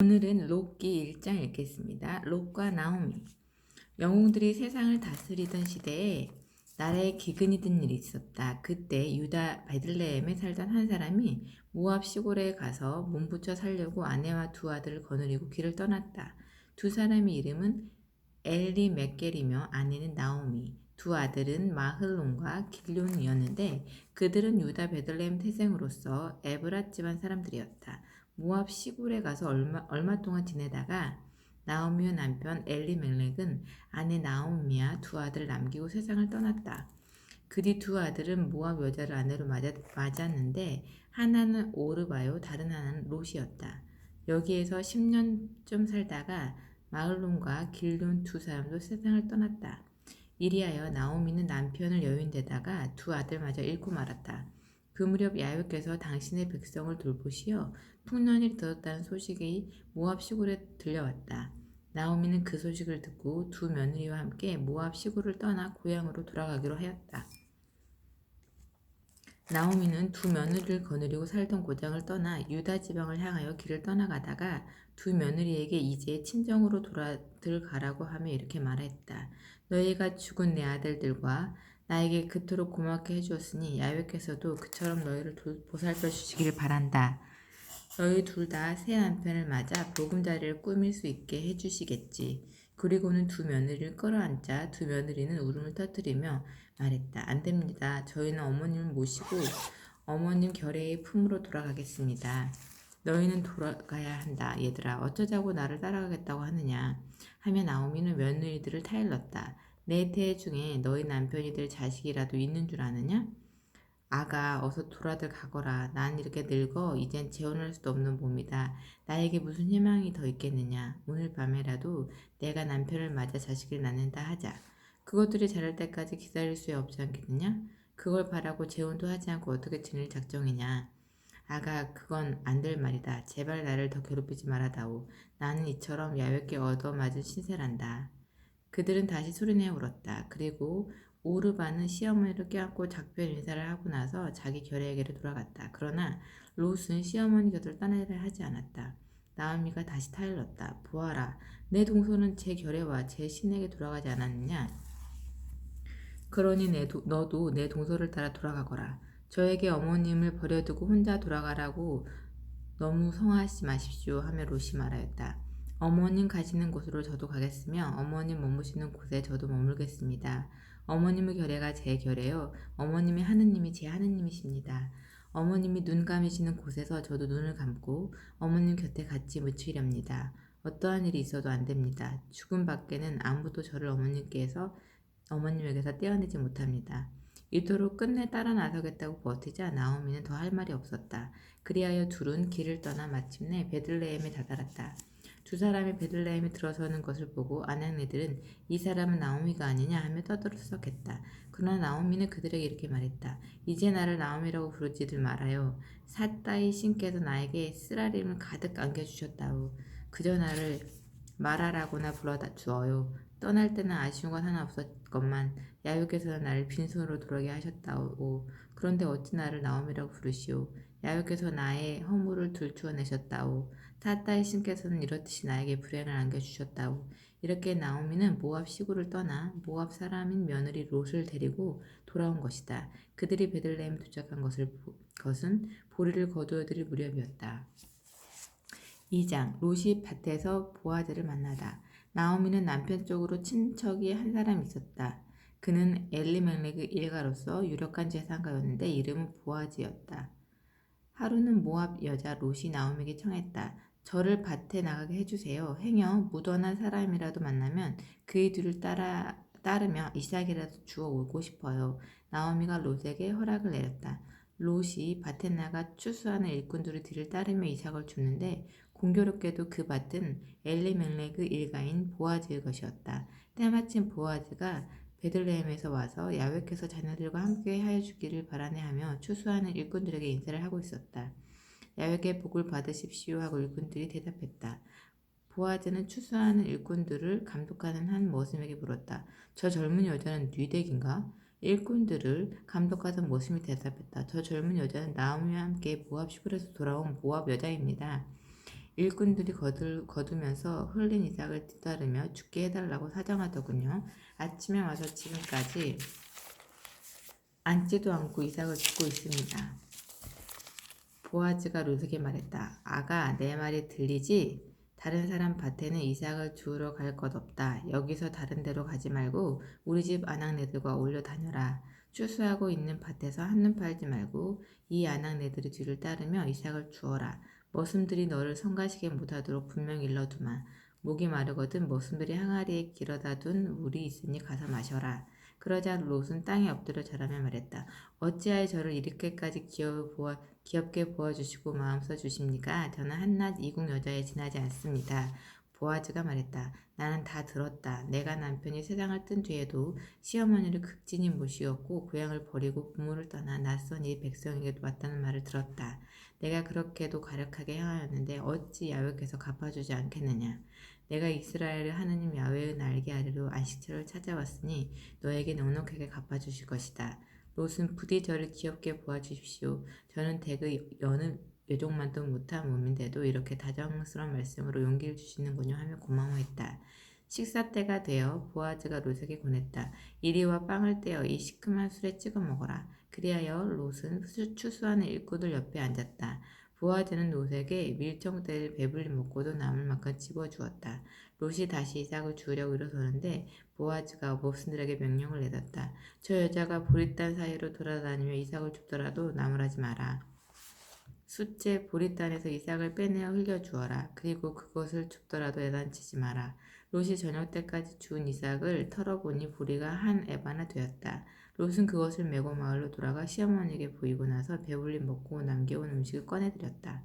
오늘은 록기 1장 읽겠습니다. 록과 나오미. 영웅들이 세상을 다스리던 시대에 나라에 기근이 든 일이 있었다. 그때 유다 베들레헴에 살던 한 사람이 모압 시골에 가서 몸부쳐 살려고 아내와 두 아들을 거느리고 길을 떠났다. 두 사람의 이름은 엘리 맥겔이며 아내는 나오미. 두 아들은 마흘론과 길론이었는데 그들은 유다 베들레헴 태생으로서 에브라 집안 사람들이었다. 모압 시골에 가서 얼마, 얼마 동안 지내다가 나오미의 남편 엘리멜렉은 아내 나오미와 두 아들을 남기고 세상을 떠났다. 그 뒤 두 아들은 모압 여자를 아내로 맞았, 맞았 는데 하나는 오르바요 다른 하나는 롯이었다. 여기에서 10년쯤 살다가 마을론과 길론 두 사람도 세상을 떠났다. 이리하여 나오미는 남편을 여인되다가 두 아들마저 잃고 말았다. 그 무렵 야훼께서 당신의 백성을 돌보시어 풍년이 들었다는 소식이 모압 시골에 들려왔다. 나오미는 그 소식을 듣고 두 며느리와 함께 모압 시골을 떠나 고향으로 돌아가기로 하였다. 나오미는 두 며느리를 거느리고 살던 고장을 떠나 유다 지방을 향하여 길을 떠나가다가 두 며느리에게 이제 친정으로 돌아 들 가라고 하며 이렇게 말했다. 너희가 죽은 내 아들들과 나에게 그토록 고맙게 해주었으니 야훼께서도 그처럼 너희를 보살펴 주시기를 바란다. 너희 둘 다 새 남편을 맞아 보금자리를 꾸밀 수 있게 해주시겠지. 그리고는 두 며느리를 끌어안자 두 며느리는 울음을 터뜨리며 말했다. 안 됩니다. 저희는 어머님을 모시고 어머님 결의의 품으로 돌아가겠습니다. 너희는 돌아가야 한다. 얘들아 어쩌자고 나를 따라가겠다고 하느냐. 하며 나오미는 며느리들을 타일렀다. 내태 중에 너희 남편이 될 자식이라도 있는 줄 아느냐? 아가 어서 돌아들 가거라. 난 이렇게 늙어 이젠 재혼할 수도 없는 몸이다. 나에게 무슨 희망이 더 있겠느냐. 오늘 밤에라도 내가 남편을 맞아 자식을 낳는다 하자. 그것들이 자랄 때까지 기다릴 수 없지 않겠느냐? 그걸 바라고 재혼도 하지 않고 어떻게 지낼 작정이냐. 아가 그건 안 될 말이다. 제발 나를 더 괴롭히지 말아다오. 나는 이처럼 야외께 얻어맞은 신세란다. 그들은 다시 소리내어 울었다. 그리고 오르바는 시어머니를 껴안고 작별 인사를 하고 나서 자기 결의에게로 돌아갔다. 그러나 롯은 시어머니 곁을 떠나려 하지 않았다. 나오미가 다시 타일렀다. 보아라, 내 동서는 제 결의와 제 신에게 돌아가지 않았느냐? 그러니 내 도, 너도 내 동서를 따라 돌아가거라. 저에게 어머님을 버려두고 혼자 돌아가라고 너무 성하지 마십시오 하며 롯이 말하였다. 어머님 가시는 곳으로 저도 가겠으며 어머님 머무시는 곳에 저도 머물겠습니다. 어머님의 결례가 제 결례요. 어머님의 하느님이 제 하느님이십니다. 어머님이 눈 감으시는 곳에서 저도 눈을 감고 어머님 곁에 같이 묻히렵니다. 어떠한 일이 있어도 안 됩니다. 죽음 밖에는 아무도 저를 어머님께서 어머님에게서 떼어내지 못합니다. 이토록 끝내 따라 나서겠다고 버티자 나오미는 더 할 말이 없었다. 그리하여 둘은 길을 떠나 마침내 베들레헴에 다다랐다. 두 사람이 베들레헴에 들어서는 것을 보고 아낙네들은 이 사람은 나오미가 아니냐 하며 떠들썩했다. 그러나 나오미는 그들에게 이렇게 말했다. 이제 나를 나오미라고 부르지들 말아요. 사따이 신께서 나에게 쓰라림을 가득 안겨주셨다오. 그저 나를 말하라고나 불러다 주어요. 떠날 때는 아쉬운 건 하나 없었건만 야육께서는 나를 빈손으로 돌아게 하셨다오. 그런데 어찌 나를 나오미라고 부르시오. 야육께서 나의 허물을 들추어내셨다오. 타따의 신께서는 이렇듯이 나에게 불행을 안겨주셨다오. 이렇게 나오미는 모압 시골을 떠나 모압 사람인 며느리 롯을 데리고 돌아온 것이다. 그들이 베들레헴에 도착한 것을, 것은 보리를 거두어들일 무렵이었다. 2장 롯이 밭에서 보아즈를 만나다. 나오미는 남편 쪽으로 친척이 한 사람 있었다. 그는 엘리멜렉의 일가로서 유력한 재산가였는데 이름은 보아즈였다. 하루는 모압 여자 롯이 나오미에게 청했다. 저를 밭에 나가게 해주세요. 행여 무던한 사람이라도 만나면 그의 뒤를 따라 따르며 이삭이라도 주워 오고 싶어요. 나오미가 롯에게 허락을 내렸다. 롯이 밭에 나가 추수하는 일꾼들의 뒤를 따르며 이삭을 줍는데 공교롭게도 그 밭은 엘리멜렉의 일가인 보아즈의 것이었다. 때마침 보아즈가 베들레헴에서 와서 야외께서 자녀들과 함께 하여 주기를 바라네 하며 추수하는 일꾼들에게 인사를 하고 있었다. 야외께 복을 받으십시오 하고 일꾼들이 대답했다. 보아즈는 추수하는 일꾼들을 감독하는 한 머슴에게 물었다. 저 젊은 여자는 뉘덱인가? 일꾼들을 감독하던 머슴이 대답했다. 저 젊은 여자는 나오미와 함께 모압 시골에서 돌아온 모압 여자입니다. 일꾼들이 거들, 거두면서 흘린 이삭을 뒤따르며 죽게 해달라고 사정하더군요. 아침에 와서 지금까지 앉지도 않고 이삭을 죽고 있습니다. 보아즈가 롯에게 말했다. 아가, 내 말이 들리지? 다른 사람 밭에는 이삭을 주우러 갈 것 없다. 여기서 다른 데로 가지 말고 우리 집 아낙네들과 올려 다녀라. 추수하고 있는 밭에서 한눈 팔지 말고 이 아낙네들의 뒤를 따르며 이삭을 주어라. 머슴들이 너를 성가시게 못하도록 분명히 일러두마. 목이 마르거든 머슴들이 항아리에 길어다 둔 물이 있으니 가서 마셔라. 그러자 롯은 땅에 엎드려 절하며 말했다. 어찌하여 저를 이렇게까지 귀여 보아, 귀엽게 보아주시고 마음 써주십니까? 저는 한낱 이국 여자에 지나지 않습니다. 보아즈가 말했다. 나는 다 들었다. 내가 남편이 세상을 뜬 뒤에도 시어머니를 극진히 모시었고 고향을 버리고 부모를 떠나 낯선 이 백성에게 왔다는 말을 들었다. 내가 그렇게도 가력하게 행하였는데 어찌 야외께서 갚아주지 않겠느냐. 내가 이스라엘의 하느님 야외의 날개 아래로 안식처를 찾아왔으니 너에게 넉넉하게 갚아주실 것이다. 롯은 부디 저를 귀엽게 보아주십시오. 저는 대그 여는 여종만도 못한 몸인데도 이렇게 다정스러운 말씀으로 용기를 주시는군요 하며 고마워했다. 식사 때가 되어 보아즈가 롯에게 권했다. 이리와 빵을 떼어 이 시큼한 술에 찍어 먹어라. 그리하여 롯은 수- 추수하는 일꾼들 옆에 앉았다. 보아즈는 롯에게 밀정대를 배불리 먹고도 남을 만큼 집어주었다. 롯이 다시 이삭을 주려고 일어서는데 보아즈가 목순들에게 명령을 내렸다. 저 여자가 보리단 사이로 돌아다니며 이삭을 줍더라도 나무라지 마라. 숫째 보리단에서 이삭을 빼내어 흘려주어라. 그리고 그것을 줍더라도 애단치지 마라. 롯이 저녁 때까지 주운 이삭을 털어보니 보리가 한 에바나 되었다. 롯은 그것을 메고 마을로 돌아가 시어머니에게 보이고 나서 배불리 먹고 남겨온 음식을 꺼내드렸다.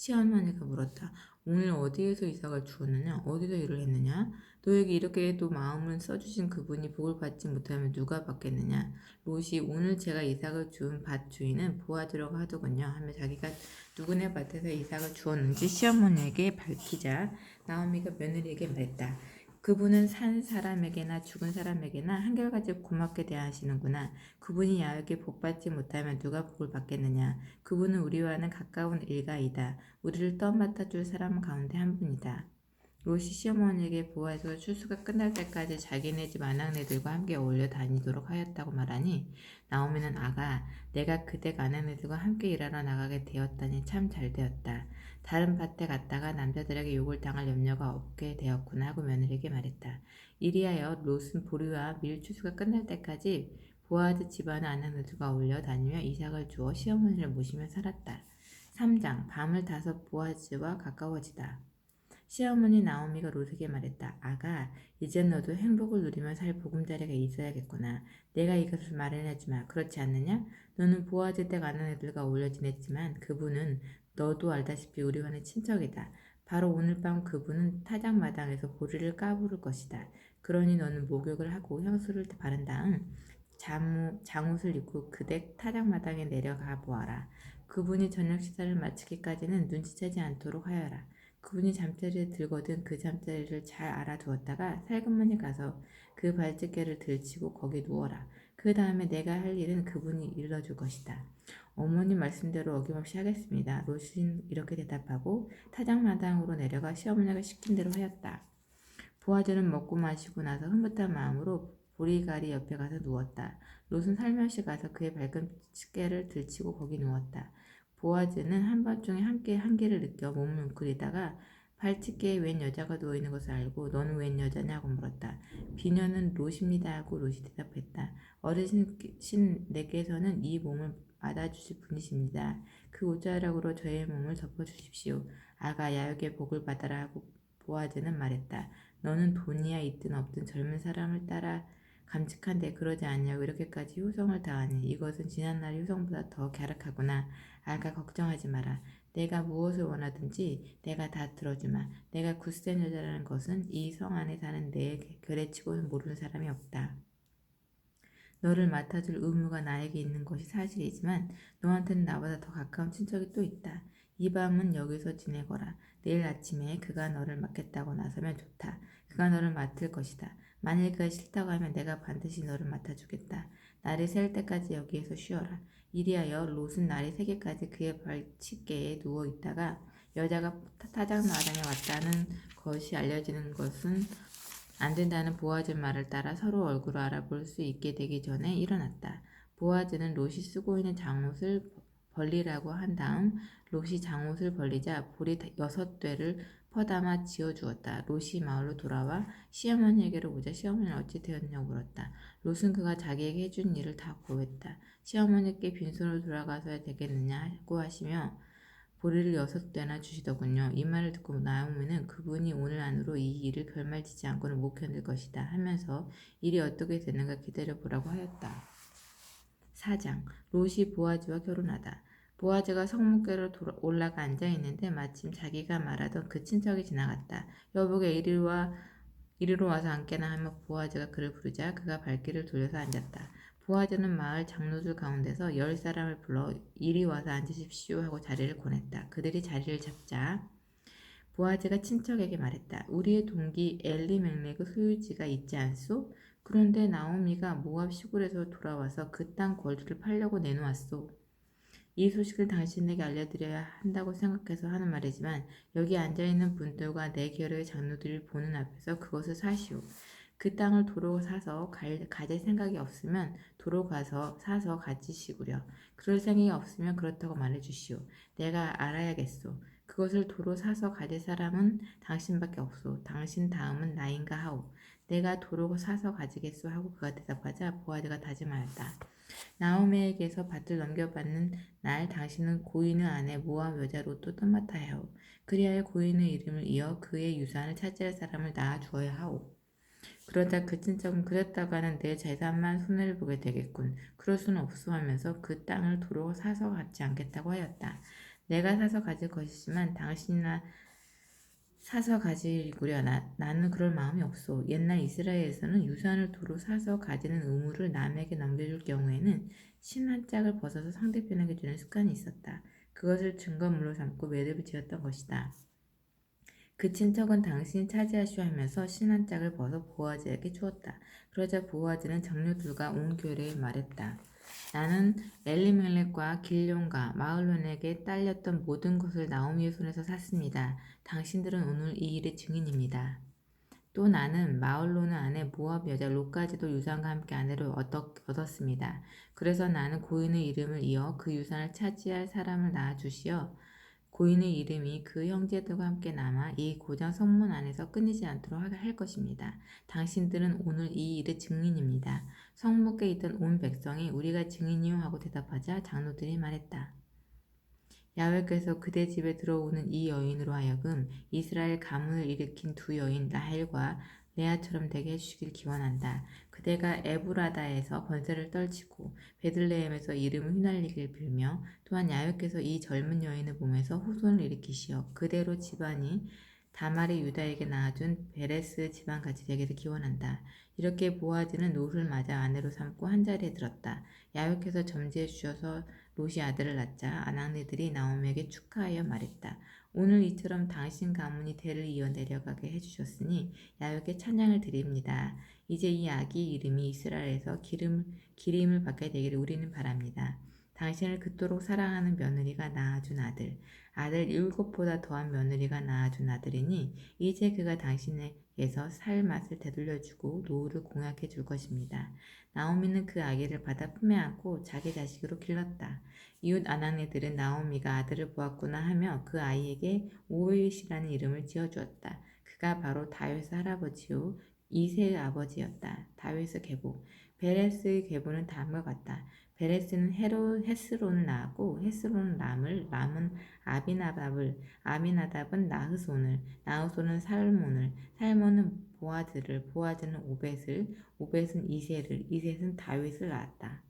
시어머니가 물었다. 오늘 어디에서 이삭을 주었느냐? 어디서 일을 했느냐? 너에게 이렇게도 마음을 써주신 그분이 복을 받지 못하면 누가 받겠느냐? 롯이 오늘 제가 이삭을 주운 밭 주인은 보아주려고 하더군요. 하며 자기가 누구네 밭에서 이삭을 주었는지 시어머니에게 밝히자 나오미가 며느리에게 말했다. 그분은 산 사람에게나 죽은 사람에게나 한결같이 고맙게 대하시는구나. 그분이 야외게 복 받지 못하면 누가 복을 받겠느냐. 그분은 우리와는 가까운 일가이다. 우리를 떠맡아 줄 사람 가운데 한 분이다. 롯이 시어머니에게 보아서 추수가 끝날 때까지 자기네 집 아낙네들과 함께 어울려 다니도록 하였다고 말하니 나오미는 아가 내가 그댁 아낙네들과 함께 일하러 나가게 되었다니 참 잘 되었다. 다른 밭에 갔다가 남자들에게 욕을 당할 염려가 없게 되었구나 하고 며느리에게 말했다. 이리하여 롯은 보리와 밀 추수가 끝날 때까지 보아즈 집안의 아낙네들과 어울려 다니며 이삭을 주어 시어머니를 모시며 살았다. 3장 밤을 타서 보아즈와 가까워지다. 시어머니 나오미가 롯에게 말했다. 아가, 이젠 너도 행복을 누리며 살 보금자리가 있어야겠구나. 내가 이것을 마련해주마. 그렇지 않느냐? 너는 보아즈 댁 아는 애들과 어울려 지냈지만 그분은 너도 알다시피 우리와는 친척이다. 바로 오늘 밤 그분은 타작마당에서 보리를 까부를 것이다. 그러니 너는 목욕을 하고 향수를 바른 다음 잠, 장옷을 입고 그댁 타작마당에 내려가 보아라. 그분이 저녁 식사를 마치기까지는 눈치채지 않도록 하여라. 그분이 잠자리에 들거든 그 잠자리를 잘 알아두었다가 살금머니 가서 그 발집게를 들치고 거기 누워라. 그 다음에 내가 할 일은 그분이 일러줄 것이다. 어머니 말씀대로 어김없이 하겠습니다. 롯은 이렇게 대답하고 타작마당으로 내려가 시어머니가 시킨 대로 하였다. 보아즈는 먹고 마시고 나서 흐뭇한 마음으로 보리가리 옆에 가서 누웠다. 롯은 살며시 가서 그의 밝은 집게를 들치고 거기 누웠다. 보아즈는 한밤중에 함께 한계를 느껴 몸을 웅크리다가 발집게에 웬 여자가 누워있는 것을 알고 너는 웬 여자냐고 물었다. 비녀는 롯입니다 하고 롯이 대답했다. 어르신 내께서는 이 몸을 받아주실 분이십니다. 그 옷자락으로 저의 몸을 덮어주십시오. 아가 야육의 복을 받아라 하고 보아즈는 말했다. 너는 돈이야 있든 없든 젊은 사람을 따라 감칙한데 그러지 않냐고 이렇게까지 효성을 다하니 이것은 지난날 효성보다 더 갸륵하구나. 아가 걱정하지 마라. 내가 무엇을 원하든지 내가 다 들어주마. 내가 굳센 여자라는 것은 이 성 안에 사는 내 결의치고는 모르는 사람이 없다. 너를 맡아줄 의무가 나에게 있는 것이 사실이지만 너한테는 나보다 더 가까운 친척이 또 있다. 이 밤은 여기서 지내거라. 내일 아침에 그가 너를 맡겠다고 나서면 좋다. 그가 너를 맡을 것이다. 만일 그가 싫다고 하면 내가 반드시 너를 맡아주겠다. 날이 셀 때까지 여기에서 쉬어라. 이리하여 롯은 날이 새기까지 그의 발치개에 누워 있다가 여자가 타작 마당에 왔다는 것이 알려지는 것은 안 된다는 보아즈 말을 따라 서로 얼굴을 알아볼 수 있게 되기 전에 일어났다. 보아즈는 롯이 쓰고 있는 장옷을 벌리라고 한 다음 롯이 장옷을 벌리자 볼이 여섯 되를 퍼담아 지어주었다. 롯이 마을로 돌아와 시어머니에게로 오자 시어머니는 어찌 되었냐고 물었다. 롯은 그가 자기에게 해준 일을 다 고했다. 시어머니께 빈손으로 돌아가서야 되겠느냐고 하시며 보리를 여섯 대나 주시더군요. 이 말을 듣고 나오미는 그분이 오늘 안으로 이 일을 결말지지 않고는 못 견딜 것이다 하면서 일이 어떻게 되는가 기다려보라고 하였다. 4장 롯이 보아즈와 결혼하다. 보아즈가 성문께로 돌아- 올라가 앉아 있는데 마침 자기가 말하던 그 친척이 지나갔다. 여보게 이리와 이리로 와서 앉게나 하며 보아즈가 그를 부르자 그가 발길을 돌려서 앉았다. 보아즈는 마을 장로들 가운데서 열 사람을 불러 이리 와서 앉으십시오 하고 자리를 권했다. 그들이 자리를 잡자 보아즈가 친척에게 말했다. 우리의 동기 엘리멜렉의 소유지가 있지 않소? 그런데 나오미가 모압 시골에서 돌아와서 그땅 권리를 팔려고 내놓았소. 이 소식을 당신에게 알려드려야 한다고 생각해서 하는 말이지만 여기 앉아있는 분들과 내 계열의 장로들이 보는 앞에서 그것을 사시오. 그 땅을 도로 사서 갈, 가질 생각이 없으면 도로 가서 사서 가지시구려. 그럴 생각이 없으면 그렇다고 말해주시오. 내가 알아야겠소. 그것을 도로 사서 가질 사람은 당신밖에 없소. 당신 다음은 나인가 하오. 내가 도로 사서 가지겠소 하고 그가 대답하자 보아드가 다짐하였다. 나오미에게서 밭을 넘겨받는 날 당신은 고인의 아내 모압 여자 롯도 떠맡아야 하오. 그리하여 고인의 이름을 이어 그의 유산을 차지할 사람을 낳아 주어야 하오. 그러다 그 친척은 그랬다가는 내 재산만 손해를 보게 되겠군. 그럴 수는 없소 하면서 그 땅을 도로 사서 갖지 않겠다고 하였다. 내가 사서 가질 것이지만 당신이나 사서 가지구려 나, 나는 그럴 마음이 없소. 옛날 이스라엘에서는 유산을 도로 사서 가지는 의무를 남에게 넘겨줄 경우에는 신한 짝을 벗어서 상대편에게 주는 습관이 있었다. 그것을 증거물로 삼고 매듭을 지었던 것이다. 그 친척은 당신이 차지하시오 하면서 신한 짝을 벗어 보아즈에게 주었다. 그러자 보아즈는 장녀들과 온 교회에 말했다. 나는 엘리멜렉과 길룡과 마을론에게 딸렸던 모든 것을 나오미의 손에서 샀습니다. 당신들은 오늘 이 일의 증인입니다. 또 나는 마을로는 아내 모압 여자 롯까지도 유산과 함께 아내를 얻었습니다. 그래서 나는 고인의 이름을 이어 그 유산을 차지할 사람을 낳아 주시어 고인의 이름이 그 형제들과 함께 남아 이 고장 성문 안에서 끊이지 않도록 할 것입니다. 당신들은 오늘 이 일의 증인입니다. 성문께 있던 온 백성이 우리가 증인이요 하고 대답하자 장로들이 말했다. 야외께서 그대 집에 들어오는 이 여인으로 하여금 이스라엘 가문을 일으킨 두 여인 라헬과 레아처럼 되게 해주시길 기원한다. 그대가 에브라다에서 권세를 떨치고 베들레헴에서 이름을 휘날리길 빌며 또한 야외께서 이 젊은 여인을 보면서 후손을 일으키시어 그대로 집안이 다말이 유다에게 낳아준 베레스 집안같이 되기를 기원한다. 이렇게 보아즈는 롯을 맞아 아내로 삼고 한 자리에 들었다. 야외께서 점지해 주셔서 롯이 아들을 낳자 아낙네들이 나옴에게 축하하여 말했다. 오늘 이처럼 당신 가문이 대를 이어 내려가게 해주셨으니 야외께 찬양을 드립니다. 이제 이 아기 이름이 이스라엘에서 기름, 기림을 받게 되기를 우리는 바랍니다. 당신을 그토록 사랑하는 며느리가 낳아준 아들, 아들 일곱보다 더한 며느리가 낳아준 아들이니 이제 그가 당신에게서 살 맛을 되돌려주고 노후를 공약해 줄 것입니다. 나오미는 그 아기를 받아 품에 안고 자기 자식으로 길렀다. 이웃 아낙네들은 나오미가 아들을 보았구나 하며 그 아이에게 오웨이시라는 이름을 지어주었다. 그가 바로 다윗의 할아버지요 이세의 아버지였다. 다윗의 계보. 베레스의 계보는 다음과 같다. 베레스는 헤로, 헤스론을 낳았고 헤스론은 람을, 람은 아비나답을, 아비나답은 나흐손을, 나흐손은 살몬을, 살몬은 보아즈를, 보아즈는 오벳을, 오벳은 이세를, 이셋은 다윗을 낳았다.